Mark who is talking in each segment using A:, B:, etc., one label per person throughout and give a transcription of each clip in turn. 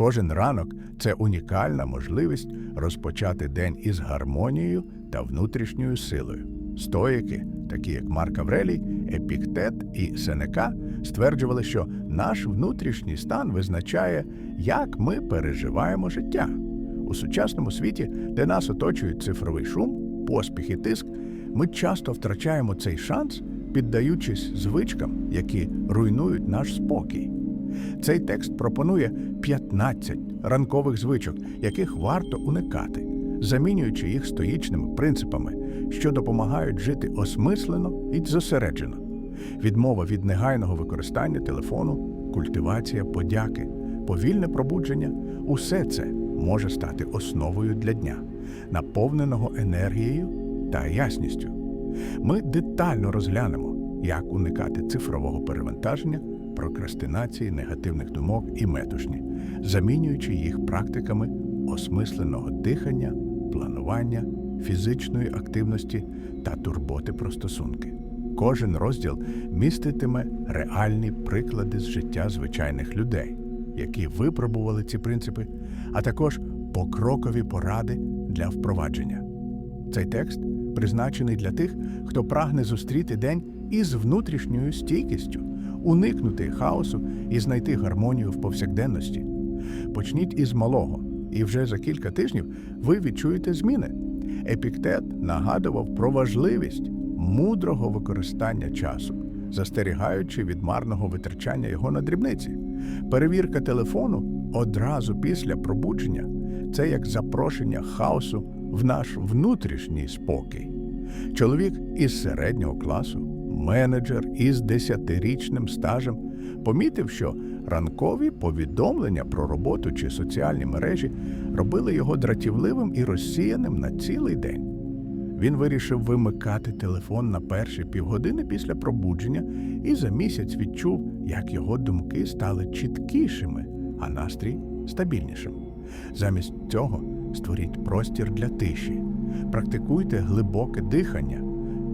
A: Кожен ранок це унікальна можливість розпочати день із гармонією та внутрішньою силою. Стоїки, такі як Марк Аврелій, Епіктет і Сенека, стверджували, що наш внутрішній стан визначає, як ми переживаємо життя. У сучасному світі, де нас оточують цифровий шум, поспіх і тиск, ми часто втрачаємо цей шанс, піддаючись звичкам, які руйнують наш спокій. Цей текст пропонує 15 ранкових звичок, яких варто уникати, замінюючи їх стоїчними принципами, що допомагають жити осмислено і зосереджено. Відмова від негайного використання телефону, культивація подяки, повільне пробудження усе це може стати основою для дня, наповненого енергією та ясністю. Ми детально розглянемо, як уникати цифрового перевантаження, прокрастинації, негативних думок і метушні, замінюючи їх практиками осмисленого дихання, планування, фізичної активності та турботи про стосунки. Кожен розділ міститиме реальні приклади з життя звичайних людей, які випробували ці принципи, а також покрокові поради для впровадження. Цей текст призначений для тих, хто прагне зустріти день із внутрішньою стійкістю, уникнути хаосу і знайти гармонію в повсякденності. Почніть із малого, і вже за кілька тижнів ви відчуєте зміни. Епіктет нагадував про важливість мудрого використання часу, застерігаючи від марного витрачання його на дрібниці. Перевірка телефону одразу після пробудження це як запрошення хаосу в наш внутрішній спокій. Чоловік із середнього класу, менеджер із десятирічним стажем, помітив, що ранкові повідомлення про роботу чи соціальні мережі робили його дратівливим і розсіяним на цілий день. Він вирішив вимикати телефон на перші півгодини після пробудження і за місяць відчув, як його думки стали чіткішими, а настрій стабільнішим. Замість цього створіть простір для тиші, практикуйте глибоке дихання,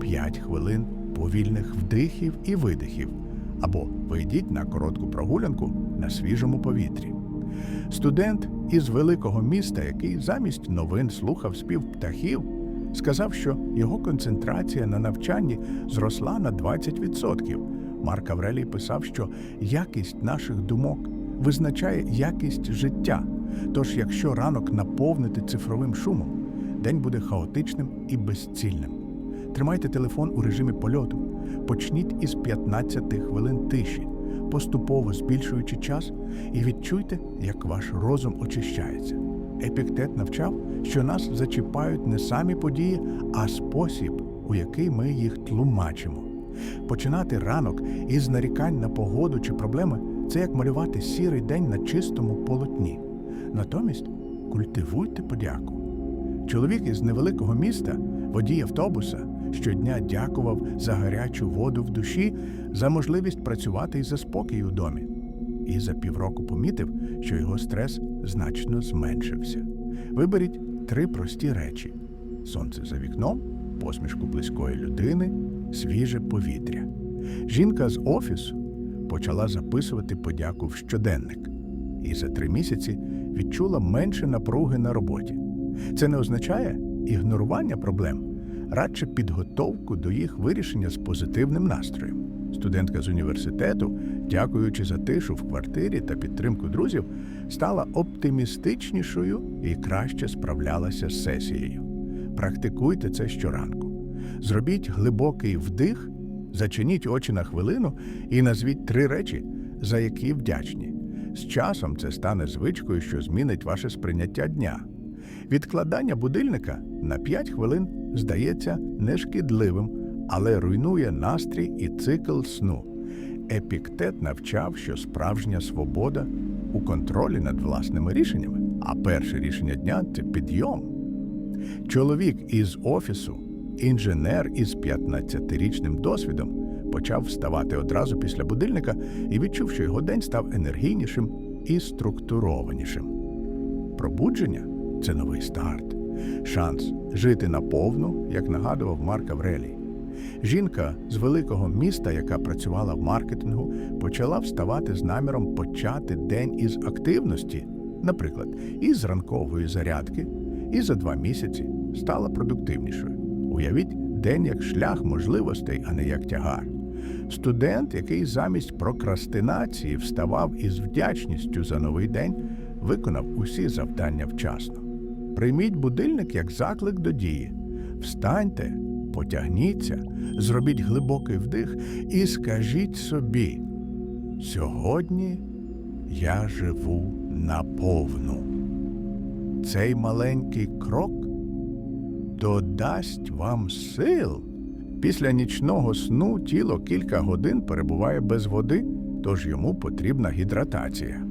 A: 5 хвилин повільних вдихів і видихів, або вийдіть на коротку прогулянку на свіжому повітрі. Студент із великого міста, який замість новин слухав спів птахів, сказав, що його концентрація на навчанні зросла на 20%. Марк Аврелій писав, що якість наших думок визначає якість життя. Тож, якщо ранок наповнити цифровим шумом, день буде хаотичним і безцільним. Тримайте телефон у режимі польоту, почніть із 15 хвилин тиші, поступово збільшуючи час, і відчуйте, як ваш розум очищається. Епіктет навчав, що нас зачіпають не самі події, а спосіб, у який ми їх тлумачимо. Починати ранок із нарікань на погоду чи проблеми це як малювати сірий день на чистому полотні. Натомість культивуйте подяку. Чоловік із невеликого міста, водій автобуса, щодня дякував за гарячу воду в душі, за можливість працювати і за спокій у домі. І за півроку помітив, що його стрес значно зменшився. Виберіть три прості речі: сонце за вікном, посмішку близької людини, свіже повітря. Жінка з офісу почала записувати подяку в щоденник і за три місяці відчула менше напруги на роботі. Це не означає ігнорування проблем, радше підготовку до їх вирішення з позитивним настроєм. Студентка з університету, дякуючи за тишу в квартирі та підтримку друзів, стала оптимістичнішою і краще справлялася з сесією. Практикуйте це щоранку. Зробіть глибокий вдих, зачиніть очі на хвилину і назвіть три речі, за які вдячні. З часом це стане звичкою, що змінить ваше сприйняття дня. Відкладання будильника на 5 хвилин здається нешкідливим, але руйнує настрій і цикл сну. Епіктет навчав, що справжня свобода у контролі над власними рішеннями, а перше рішення дня це підйом. Чоловік із офісу, інженер із 15-річним досвідом, почав вставати одразу після будильника і відчув, що його день став енергійнішим і структурованішим. Пробудження це новий старт, шанс жити наповну, як нагадував Марк Аврелій. Жінка з великого міста, яка працювала в маркетингу, почала вставати з наміром почати день із активності, Наприклад, із ранкової зарядки і за два місяці стала продуктивнішою. Уявіть день як шлях можливостей, а не як тягар. Студент, який замість прокрастинації вставав із вдячністю за новий день, виконав усі завдання вчасно. Прийміть будильник як заклик до дії. Встаньте, потягніться, зробіть глибокий вдих і скажіть собі: сьогодні я живу наповну. Цей маленький крок додасть вам сил. Після нічного сну тіло кілька годин перебуває без води, тож йому потрібна гідратація.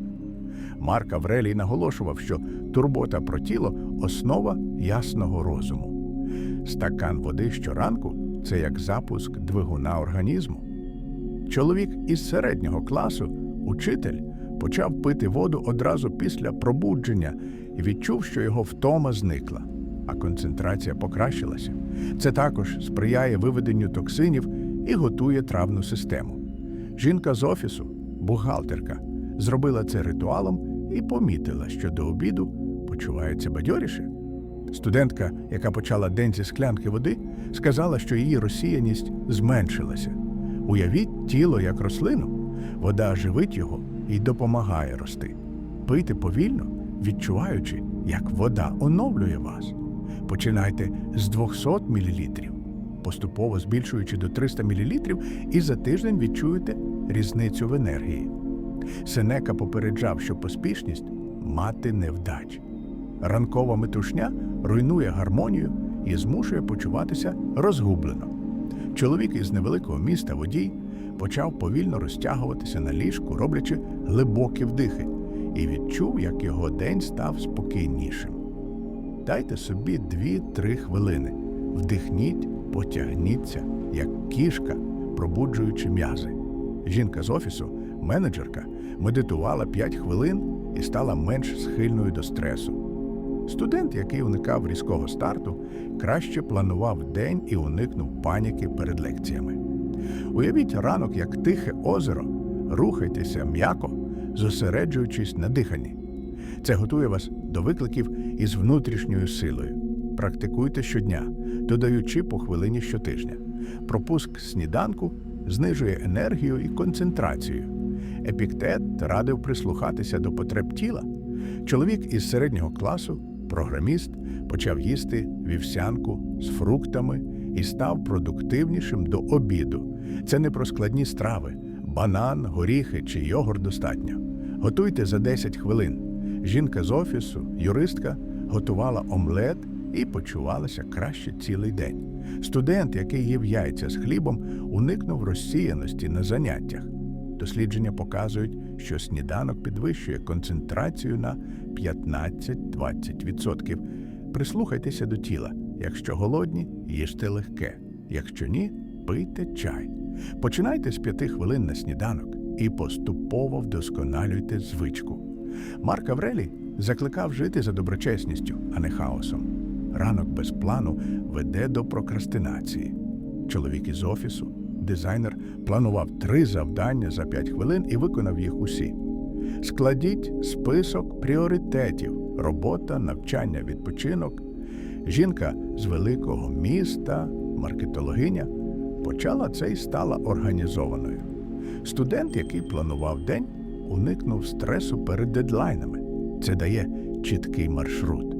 A: Марк Аврелій наголошував, що турбота про тіло основа ясного розуму. Стакан води щоранку це як запуск двигуна організму. Чоловік із середнього класу, учитель, почав пити воду одразу після пробудження і відчув, що його втома зникла, а концентрація покращилася. Це також сприяє виведенню токсинів і готує травну систему. Жінка з офісу, бухгалтерка, зробила це ритуалом і помітила, що до обіду почувається бадьоріше. Студентка, яка почала день зі склянки води, сказала, що її розсіяність зменшилася. Уявіть тіло як рослину, вода живить його і допомагає рости. Пийте повільно, відчуваючи, як вода оновлює вас. Починайте з 200 мл, поступово збільшуючи до 300 мл, і за тиждень відчуєте різницю в енергії. Сенека попереджав, що поспішність мати невдач. Ранкова метушня руйнує гармонію і змушує почуватися розгублено. Чоловік із невеликого міста водій почав повільно розтягуватися на ліжку, роблячи глибокі вдихи, і відчув, як його день став спокійнішим. Дайте собі 2-3 хвилини. Вдихніть, потягніться, як кішка, пробуджуючи м'язи. Жінка з офісу, менеджерка, медитувала 5 хвилин і стала менш схильною до стресу. Студент, який уникав різкого старту, краще планував день і уникнув паніки перед лекціями. Уявіть ранок як тихе озеро, рухайтеся м'яко, зосереджуючись на диханні. Це готує вас до викликів із внутрішньою силою. Практикуйте щодня, додаючи по хвилині щотижня. Пропуск сніданку знижує енергію і концентрацію. Епіктет радив прислухатися до потреб тіла. Чоловік із середнього класу, програміст, почав їсти вівсянку з фруктами і став продуктивнішим до обіду. Це не про складні страви, банан, горіхи чи йогурт достатньо. Готуйте за 10 хвилин. Жінка з офісу, юристка, готувала омлет і почувалася краще цілий день. Студент, який їв яйця з хлібом, уникнув розсіяності на заняттях. Дослідження показують, що сніданок підвищує концентрацію на 15-20%. Прислухайтеся до тіла. Якщо голодні, їжте легке. Якщо ні, пийте чай. Починайте з 5 хвилин на сніданок і поступово вдосконалюйте звичку. Марк Аврелій закликав жити за доброчесністю, а не хаосом. Ранок без плану веде до прокрастинації. Чоловік із офісу, дизайнер, планував три завдання за 5 хвилин і виконав їх усі. Складіть список пріоритетів: робота, навчання, відпочинок. Жінка з великого міста, маркетологиня, почала це і стала організованою. Студент, який планував день, уникнув стресу перед дедлайнами. Це дає чіткий маршрут.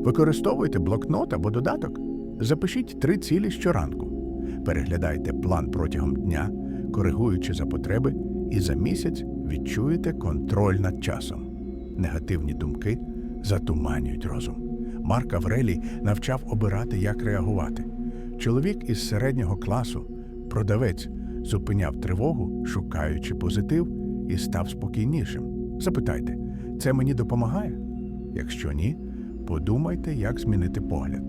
A: Використовуйте блокнот або додаток. Запишіть три цілі щоранку. Переглядайте план протягом дня, коригуючи за потреби, і за місяць відчуєте контроль над часом. Негативні думки затуманюють розум. Марк Аврелій навчав обирати, як реагувати. Чоловік із середнього класу, продавець, зупиняв тривогу, шукаючи позитив, і став спокійнішим. Запитайте, це мені допомагає? Якщо ні, подумайте, як змінити погляд.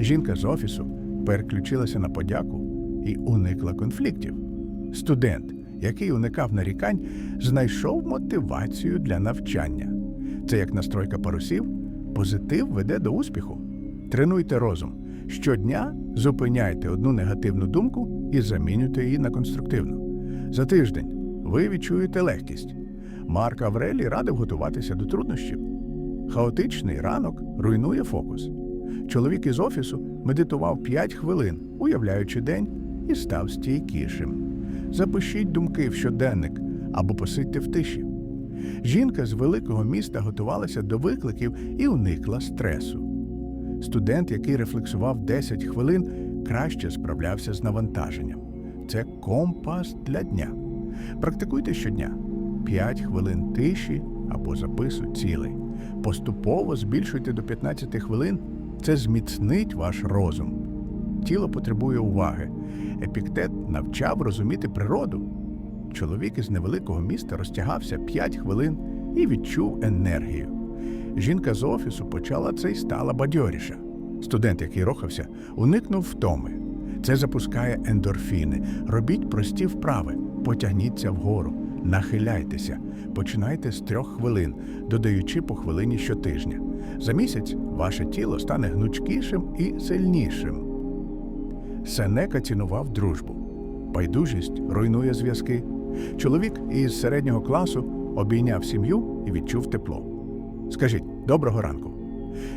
A: Жінка з офісу переключилася на подяку і уникла конфліктів. Студент, який уникав нарікань, знайшов мотивацію для навчання. Це як настройка парусів, позитив веде до успіху. Тренуйте розум. Щодня зупиняйте одну негативну думку і замінюйте її на конструктивну. За тиждень ви відчуєте легкість. Марк Аврелій радив готуватися до труднощів. Хаотичний ранок руйнує фокус. Чоловік із офісу медитував 5 хвилин, уявляючи день, і став стійкішим. Запишіть думки в щоденник або посидьте в тиші. Жінка з великого міста готувалася до викликів і уникла стресу. Студент, який рефлексував 10 хвилин, краще справлявся з навантаженням. Це компас для дня. Практикуйте щодня 5 хвилин тиші або запису цілей. Поступово збільшуйте до 15 хвилин. Це зміцнить ваш розум. Тіло потребує уваги. Епіктет навчав розуміти природу. Чоловік із невеликого міста розтягався 5 хвилин і відчув енергію. Жінка з офісу почала це і стала бадьоріша. Студент, який рухався, уникнув втоми. Це запускає ендорфіни. Робіть прості вправи, потягніться вгору, нахиляйтеся, починайте з трьох хвилин, додаючи по хвилині щотижня. За місяць ваше тіло стане гнучкішим і сильнішим. Сенека цінував дружбу. Байдужість руйнує зв'язки. Чоловік із середнього класу обійняв сім'ю і відчув тепло. Скажіть доброго ранку.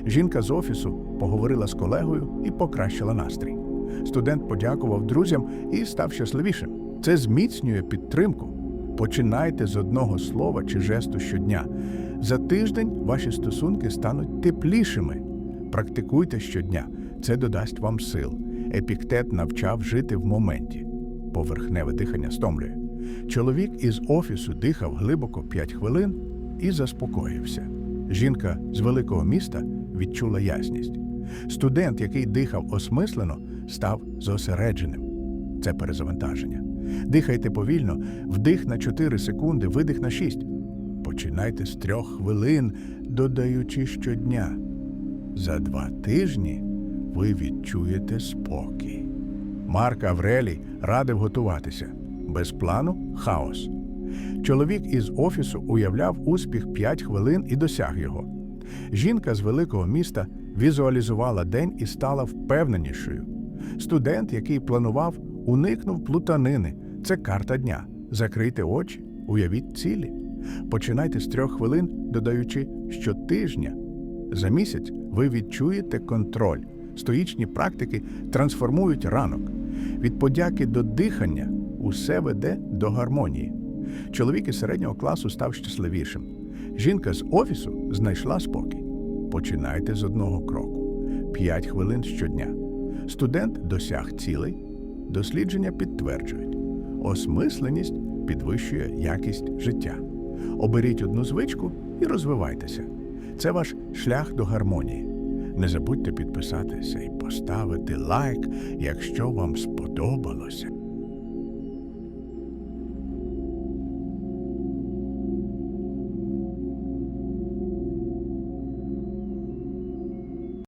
A: Жінка з офісу поговорила з колегою і покращила настрій. Студент подякував друзям і став щасливішим. Це зміцнює підтримку. Починайте з одного слова чи жесту щодня. За тиждень ваші стосунки стануть теплішими. Практикуйте щодня, це додасть вам сил. Епіктет навчав жити в моменті. Поверхневе дихання стомлює. Чоловік із офісу дихав глибоко 5 хвилин і заспокоївся. Жінка з великого міста відчула ясність. Студент, який дихав осмислено, став зосередженим. Це перезавантаження. Дихайте повільно, вдих на 4 секунди, видих на 6. Починайте з трьох хвилин, додаючи щодня. За два тижні ви відчуєте спокій. Марк Аврелій радив готуватися. Без плану хаос. Чоловік із офісу уявляв успіх 5 хвилин і досяг його. Жінка з великого міста візуалізувала день і стала впевненішою. Студент, який планував, уникнув плутанини. Це карта дня. Закрийте очі, уявіть цілі. Починайте з трьох хвилин, додаючи щотижня. За місяць ви відчуєте контроль. Стоїчні практики трансформують ранок. Від подяки до дихання усе веде до гармонії. Чоловік із середнього класу став щасливішим. Жінка з офісу знайшла спокій. Починайте з одного кроку: 5 хвилин щодня. Студент досяг цілей. Дослідження підтверджують, осмисленість підвищує якість життя. Оберіть одну звичку і розвивайтеся. Це ваш шлях до гармонії. Не забудьте підписатися і поставити лайк, якщо вам сподобалося.